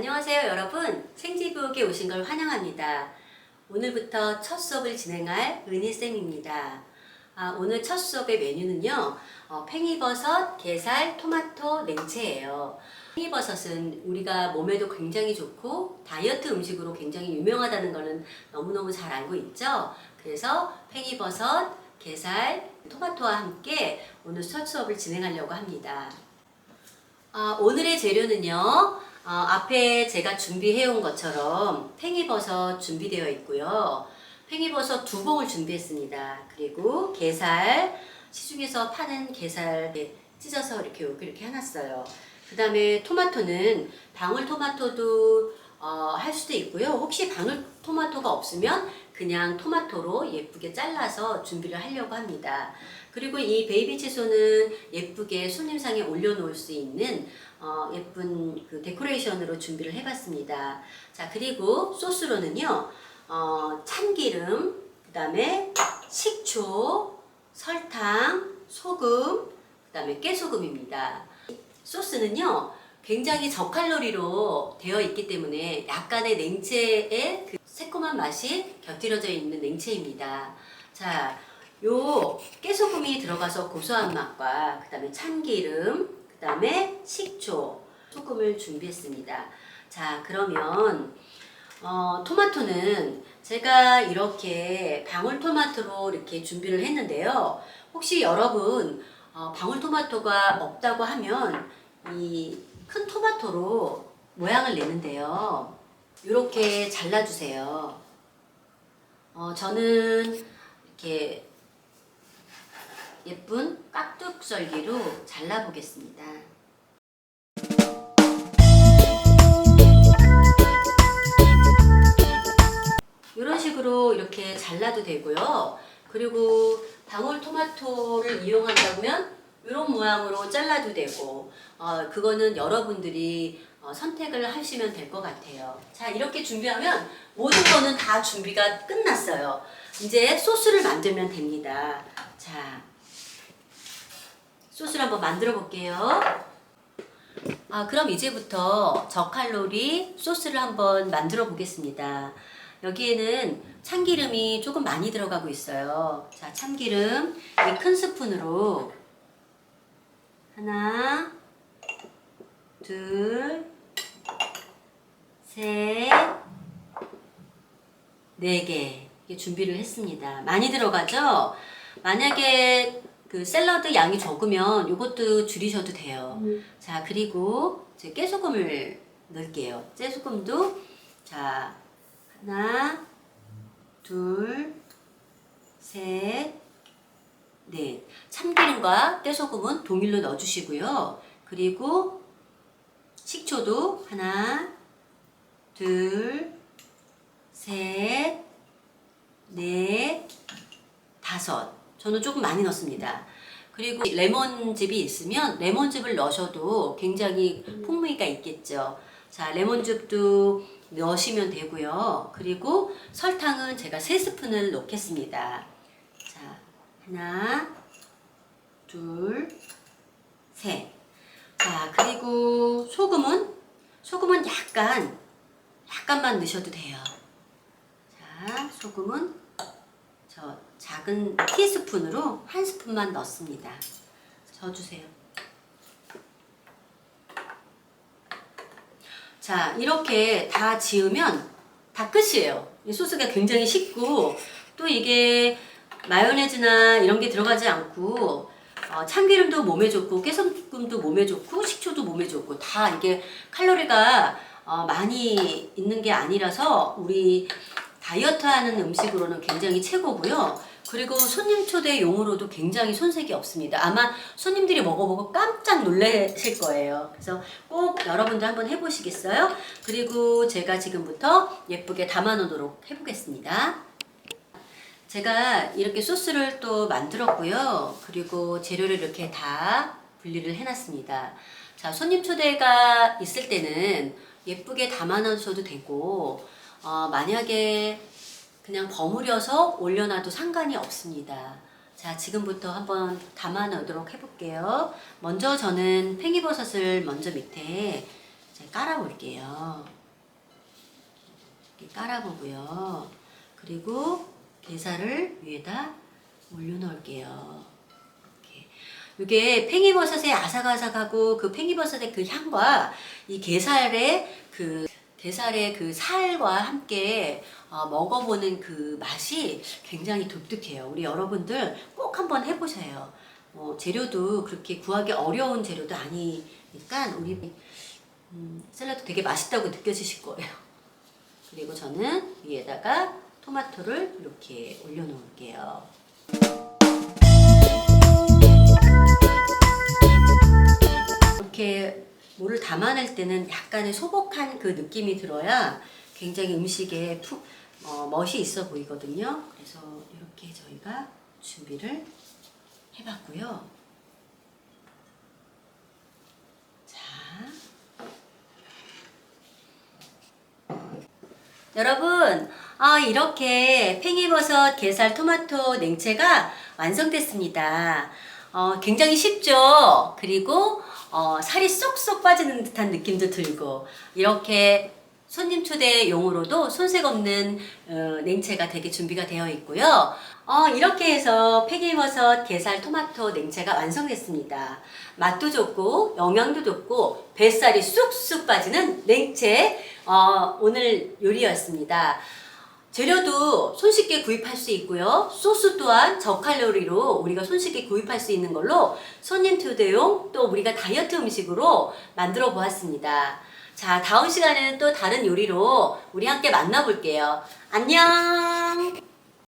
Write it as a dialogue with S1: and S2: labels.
S1: 안녕하세요 여러분. 생지부엌에 오신 걸 환영합니다. 오늘부터 첫 수업을 진행할 은희쌤입니다. 아, 오늘 첫 수업의 메뉴는요 어, 팽이버섯, 게살, 토마토, 냉채예요. 팽이버섯은 우리가 몸에도 굉장히 좋고 다이어트 음식으로 굉장히 유명하다는 거는 너무너무 잘 알고 있죠? 그래서 팽이버섯, 게살, 토마토와 함께 오늘 첫 수업을 진행하려고 합니다. 아, 오늘의 재료는요. 어, 앞에 제가 준비해 온 것처럼 팽이버섯 준비되어 있고요. 팽이버섯 두 봉을 준비했습니다. 그리고 게살, 시중에서 파는 게살 네, 찢어서 이렇게 여기 이렇게 해놨어요. 그 다음에 토마토는 방울토마토도 어, 할 수도 있고요. 혹시 방울토마토가 없으면 그냥 토마토로 예쁘게 잘라서 준비를 하려고 합니다. 그리고 이 베이비 채소는 예쁘게 손님상에 올려놓을 수 있는 어, 예쁜 그 데코레이션으로 준비를 해봤습니다. 자, 그리고 소스로는요, 어, 참기름, 그 다음에 식초, 설탕, 소금, 그 다음에 깨소금입니다. 소스는요, 굉장히 저칼로리로 되어 있기 때문에 약간의 냉채의 그 새콤한 맛이 곁들여져 있는 냉채입니다. 자, 요 깨소금이 들어가서 고소한 맛과 그 다음에 참기름, 그 다음에 식초, 소금을 준비했습니다. 자, 그러면 어, 토마토는 제가 이렇게 방울토마토로 이렇게 준비를 했는데요. 혹시 여러분 어, 방울토마토가 없다고 하면 이 큰 토마토로 모양을 내는데요. 이렇게 잘라주세요. 어, 저는 이렇게 예쁜 깍둑썰기로 잘라보겠습니다. 이런 식으로 이렇게 잘라도 되고요. 그리고 방울토마토를 이용한다면 이런 모양으로 잘라도 되고 어, 그거는 여러분들이 어, 선택을 하시면 될 것 같아요. 자 이렇게 준비하면 모든 거는 다 준비가 끝났어요. 이제 소스를 만들면 됩니다. 자 소스를 한번 만들어 볼게요. 아, 그럼 이제부터 저칼로리 소스를 한번 만들어 보겠습니다. 여기에는 참기름이 조금 많이 들어가고 있어요. 자, 참기름 이 큰 스푼으로 하나, 둘, 셋, 네 개. 준비를 했습니다. 많이 들어가죠? 만약에 그 샐러드 양이 적으면 이것도 줄이셔도 돼요. 자, 그리고 이제 깨소금을 넣을게요. 깨소금도 자, 하나, 둘, 셋, 넷. 참기름과 깨소금은 동일로 넣어주시고요. 그리고 식초도 하나, 둘, 셋, 넷, 다섯. 저는 조금 많이 넣습니다. 그리고 레몬즙이 있으면 레몬즙을 넣으셔도 굉장히 풍미가 있겠죠. 자, 레몬즙도 넣으시면 되고요. 그리고 설탕은 제가 3스푼을 넣겠습니다. 자, 하나, 둘, 셋. 자, 그리고 소금은 소금은 약간 약간만 넣으셔도 돼요. 자, 소금은 저 작은 티스푼으로 한 스푼만 넣습니다. 저어주세요. 자, 이렇게 다 지으면 다 끝이에요. 이 소스가 굉장히 쉽고 또 이게 마요네즈나 이런 게 들어가지 않고 어, 참기름도 몸에 좋고 깨소금도 몸에 좋고 식초도 몸에 좋고 다 이게 칼로리가 어, 많이 있는 게 아니라서 우리 다이어트 하는 음식으로는 굉장히 최고고요. 그리고 손님 초대용으로도 굉장히 손색이 없습니다. 아마 손님들이 먹어보고 깜짝 놀라실 거예요. 그래서 꼭 여러분들 한번 해보시겠어요? 그리고 제가 지금부터 예쁘게 담아놓도록 해보겠습니다. 제가 이렇게 소스를 또 만들었고요. 그리고 재료를 이렇게 다 분리를 해놨습니다. 자, 손님 초대가 있을 때는 예쁘게 담아놓으셔도 되고, 어, 만약에 그냥 버무려서 올려놔도 상관이 없습니다. 자, 지금부터 한번 담아 넣도록 해볼게요. 먼저 저는 팽이버섯을 먼저 밑에 깔아볼게요. 이렇게 깔아보고요. 그리고 게살을 위에다 올려놓을게요. 이게 팽이버섯의 아삭아삭하고 그 팽이버섯의 그 향과 이 게살의 그 게살의 그 살과 함께 어, 먹어보는 그 맛이 굉장히 독특해요. 우리 여러분들 꼭 한번 해보세요. 어, 재료도 그렇게 구하기 어려운 재료도 아니니까 우리 음, 샐러드 되게 맛있다고 느껴지실 거예요. 그리고 저는 위에다가 토마토를 이렇게 올려놓을게요. 이렇게 물을 담아낼 때는 약간의 소복한 그 느낌이 들어야 굉장히 음식에 푹 어, 멋이 있어 보이거든요. 그래서 이렇게 저희가 준비를 해봤고요. 자, 여러분, 아, 이렇게 팽이버섯, 게살, 토마토 냉채가 완성됐습니다. 어, 굉장히 쉽죠? 그리고 어, 살이 쏙쏙 빠지는 듯한 느낌도 들고 이렇게 손님 초대용으로도 손색 없는 어, 냉채가 되게 준비가 되어 있고요. 어, 이렇게 해서 팽이버섯, 게살, 토마토 냉채가 완성됐습니다. 맛도 좋고 영양도 좋고 뱃살이 쑥쑥 빠지는 냉채 어, 오늘 요리였습니다. 재료도 손쉽게 구입할 수 있고요. 소스 또한 저칼로리로 우리가 손쉽게 구입할 수 있는 걸로 손님 초대용 또 우리가 다이어트 음식으로 만들어 보았습니다. 자, 다음 시간에는 또 다른 요리로 우리 함께 만나볼게요. 안녕!